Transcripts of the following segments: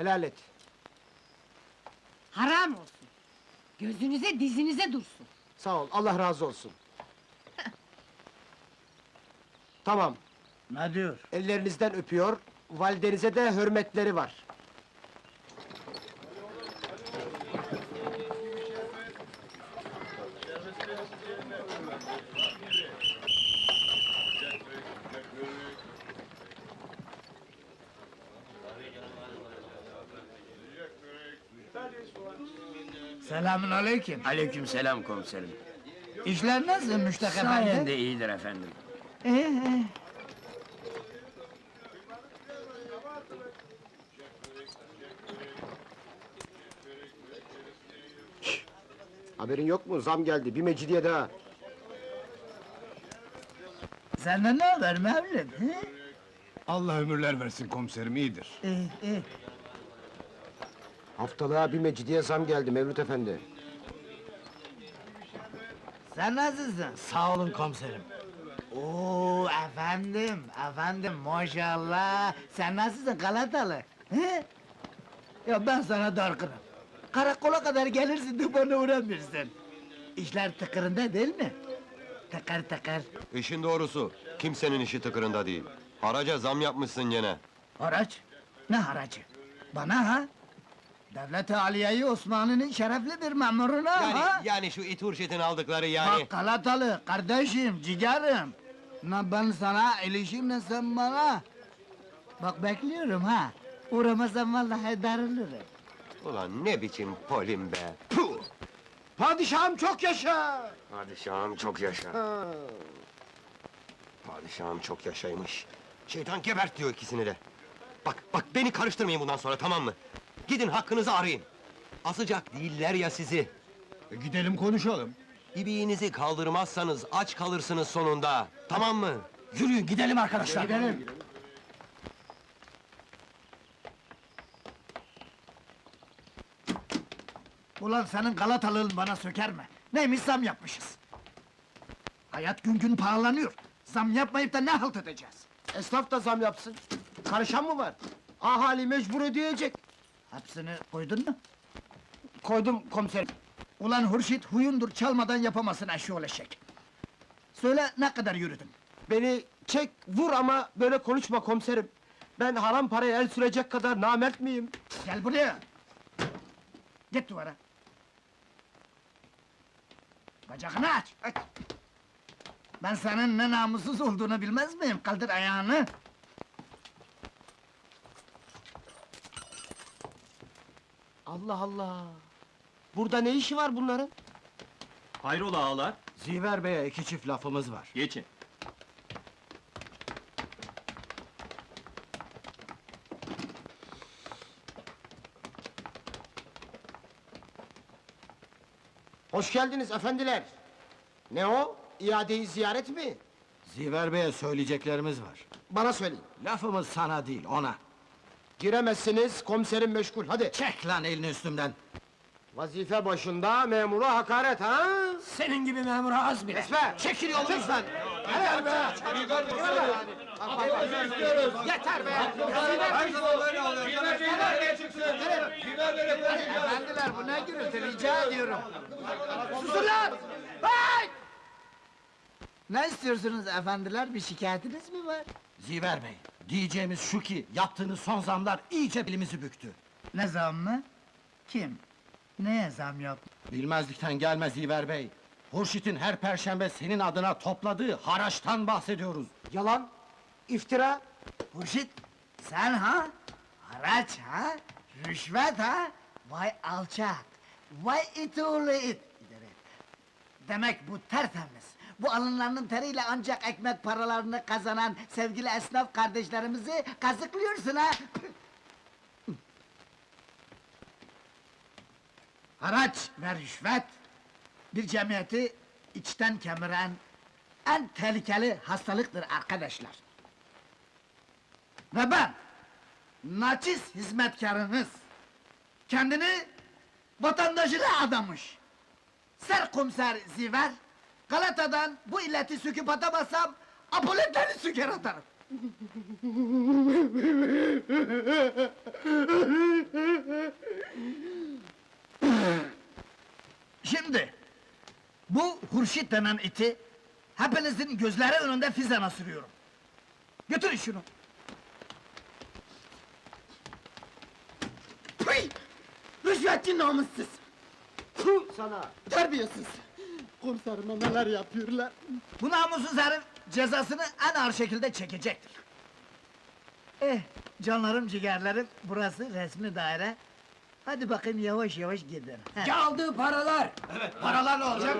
Helal et. Haram olsun. Gözünüze dizinize dursun. Sağ ol, Allah razı olsun. tamam, Ne diyor? ellerinizden öpüyor, validenize de hürmetleri var. Selamün aleyküm. Aleyküm selam komiserim. İşler nasıl Müştak efendi? Sayende iyidir efendim. İyi, iyi. Haberin yok mu? Zam geldi, bir mecidiye daha. Senden ne haber Mevlid? He? Allah ömürler versin komiserim iyidir. İyi, iyi. Haftalığa bir mecidiye zam geldi Mevlüt Efendi. Sen nasılsın? Sağ olun komiserim. Oo efendim, efendim maşallah. Sen nasılsın Galatalı? He? Ya ben sana dargınım. Karakola kadar gelirsin de bana uğramıyorsun. İşler tıkırında değil mi? Tıkır tıkır. İşin doğrusu, kimsenin işi tıkırında değil. Haraca zam yapmışsın gene. Haraç? Ne haracı? Bana ha? Devlet-i Aliye-i Osmanlı'nın şerefli bir memuruna ha? yani şu it hurşetin aldıkları yani. Bak Galatalı, kardeşim, ciğerim. Ne ben sana, ilişim ne sen bana. Bak bekliyorum ha. Uğramasam vallahi darılırım. Ulan ne biçim polim be! Puh! Padişahım çok yaşa! Padişahım çok yaşa. Ha. Padişahım çok yaşaymış. Şeytan gebert diyor ikisini de. Bak, bak beni karıştırmayın bundan sonra tamam mı? Gidin hakkınızı arayın. Asacak değiller ya sizi. E, gidelim konuşalım. İbiğinizi kaldırmazsanız aç kalırsınız sonunda. Tamam mı? Yürüyün gidelim arkadaşlar. Gidelim. Ulan senin Galatalığın bana söker mi? Neymiş zam yapmışız? Hayat gün gün pahalanıyor. Zam yapmayıp da ne halt edeceğiz? Esnaf da zam yapsın. Karışan mı var? Ahali mecbur ödeyecek. Hepsini koydun mu? Koydum komiserim. Ulan Hurşit huyundur çalmadan yapamasın eşşoğlu eşek. Söyle ne kadar yürüdün? Beni çek, vur ama böyle konuşma komiserim. Ben haram paraya el sürecek kadar namert miyim? Gel buraya! Git duvara! Bacağını aç! aç. Ben senin ne namussuz olduğunu bilmez miyim? Kaldır ayağını! Allah Allah! Burada ne işi var bunların? Hayrola ağalar? Ziver Bey'e iki çift lafımız var. Geçin. Hoş geldiniz efendiler. Ne o? İadeyi ziyaret mi? Ziver Bey'e söyleyeceklerimiz var. Bana söyleyin. Lafımız sana değil, ona. Giremezsiniz, komiserim meşgul, hadi! Çek lan elini üstümden! Vazife başında memura hakaret ha? Senin gibi memura az bile! Esme! Çekil yolumuzdan! Yeter be! Yeter be! Efendiler bu ne gürültü rica ediyorum! Susun lan! Hey! Ne istiyorsunuz efendiler? Bir şikayetiniz mi var? Ziver Bey, diyeceğimiz şu ki, yaptığınız son zamlar iyice belimizi büktü. Ne zam mı? Kim? Neye zam yok? Bilmezlikten gelmez Ziver Bey. Hurşit'in her perşembe senin adına topladığı haraçtan bahsediyoruz. Yalan, iftira, Hurşit, sen ha? Haraç ha? Rüşvet ha? Vay alçak! Vay it oğlu it! Demek bu tertemiz. Bu alınlarının teriyle ancak ekmek paralarını kazanan sevgili esnaf kardeşlerimizi kazıklıyorsun ha! Haraç ve rüşvet, bir cemiyeti içten kemiren en tehlikeli hastalıktır arkadaşlar. Ve ben, naçiz hizmetkarınız, kendini vatandaşına adamış. Serkomiser Ziver, Galata'dan bu illeti söküp atamazsam, apoletleri söker atarım. Şimdi, bu Hurşit denen iti, hepinizin gözleri önünde fizana sürüyorum. Götürün şunu. Pıy! Rüşvetçi namussuz! Sana! Terbiyesiz! Komiserime neler yapıyorlar? Bu namussuz herif cezasını en ağır şekilde çekecektir. Eh, canlarım ciğerlerim, burası resmi daire. Hadi bakayım yavaş yavaş gidin. He. Aldığı paralar! Paralar ne olacak?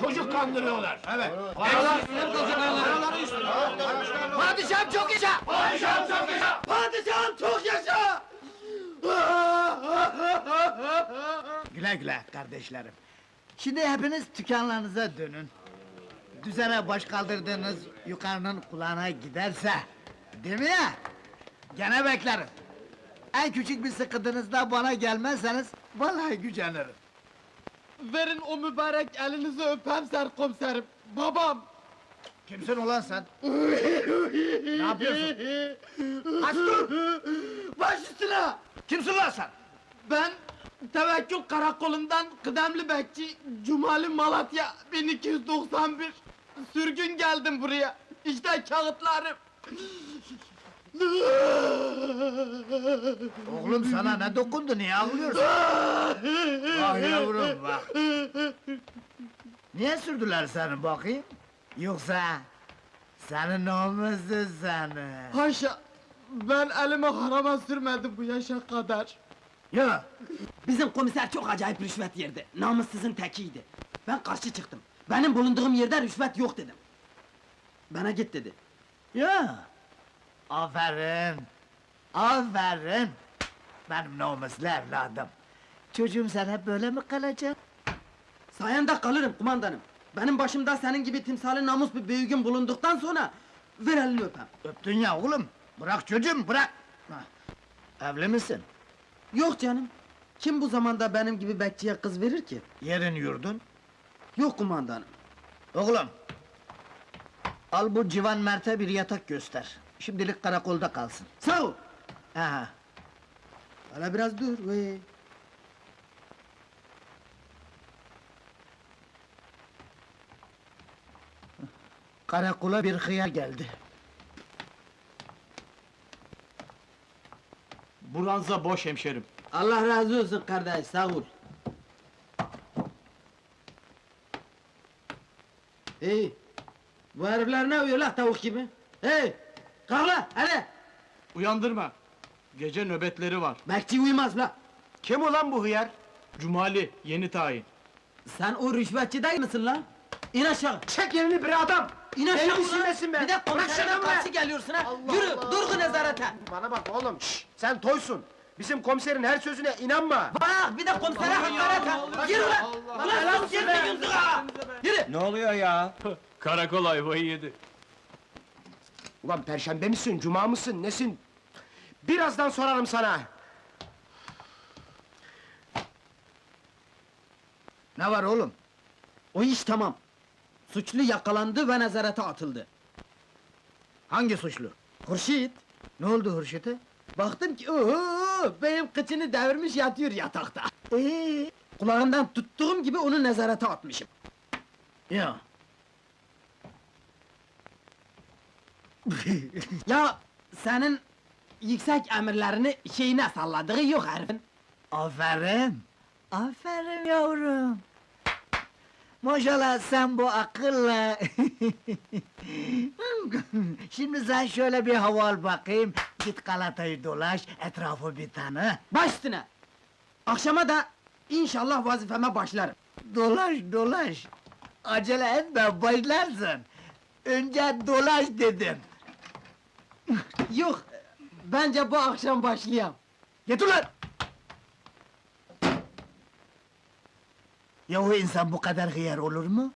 Çocuk kandırıyorlar! Evet! Padişahım çok yaşa! Padişahım çok yaşa! Padişahım çok yaşa! Güle güle kardeşlerim. Şimdi hepiniz dükkanlarınıza dönün. Düzene baş kaldırdığınız yukarının kulağına giderse... Değil mi ya? Gene beklerim. En küçük bir sıkıntınızda bana gelmezseniz... ...vallahi gücenirim. Verin o mübarek elinizi öpem serkomiserim! Babam! Kimsin ulan sen? ne yapıyorsun? Aç dur! Baş üstüne! Kimsin lan sen? Ben Tevekkül Karakolu'ndan kıdemli bekçi Cumali Malatya 1291 sürgün geldim buraya. İşte kağıtlarım. Oğlum sana ne dokundu, niye ağlıyorsun? Bak yavrum bak. Niye sürdüler seni bakayım? Yoksa... ...senin namussuz seni. Haşa! Ben elimi harama sürmedim bu yaşa kadar. Ya, Bizim komiser çok acayip rüşvet yerdi. Namussuzun tekiydi. Ben karşı çıktım. Benim bulunduğum yerde rüşvet yok dedim. Bana git dedi. ya! Aferin! Aferin! Benim namuslu evladım. Çocuğum sen hep böyle mi kalacak? Sayende kalırım kumandanım. Benim başımda senin gibi timsali namus bir büyüğün bulunduktan sonra... ...ver elini öpem. Öptün ya oğlum! Bırak çocuğum, bırak! Hah. Evli misin? Yok canım. Kim bu zamanda benim gibi bekçiye kız verir ki? Yerin yurdun? Yok kumandanım. Oğlum! Al bu civan Mert'e bir yatak göster. Şimdilik karakolda kalsın. Sağ ol. Aha. Hala biraz dur. Ve... Karakola bir hıyar geldi. Buranza boş hemşerim. Allah razı olsun kardeş, sağ ol. Hey, bu herifler ne uyuyor la tavuk gibi? Hey, kalk la, hadi! Uyandırma. Gece nöbetleri var. Bekçi uyumaz la! Kim ulan bu hıyar? Cumali yeni tayin. Sen o rüşvetçi değil misin lan? İn aşağı! Çek elini bir adam! İn aşağı misin ulan! nesin be? Bir de komiserine şunu be! karşı geliyorsun ha! Allah Yürü, Allah! dur nezarete! Bana bak oğlum, şşş! Sen toysun! Bizim komiserin her sözüne inanma! Bak, bir de komisere hakaret ha! Yürü lan! Ulan sus yerine güldük ha! Yürü! Ne oluyor ya? Karakol ayvayı yedi. Ulan perşembe misin, cuma mısın, nesin? Birazdan sorarım sana! Ne var oğlum? O iş tamam. Suçlu yakalandı ve nezarete atıldı. Hangi suçlu? Hurşit, Ne oldu Hurşit'e? baktım ki oho, benim kıçını devirmiş yatıyor yatakta. Ee, Kulağından tuttuğum gibi onu nezarete atmışım. ya. Ya senin yüksek emirlerini şeyine salladığı yok herifin. Aferin. Aferin yavrum. Maşallah sen bu akılla... Şimdi sen şöyle bir hava al bakayım. Git Galata'yı dolaş, etrafı bir tanı. Baş üstüne. Akşama da inşallah vazifeme başlarım. Dolaş, dolaş. Acele etme, başlarsın. Önce dolaş dedim. Yok, bence bu akşam başlayayım. Git ulan! Yahu insan bu kadar hıyar olur mu?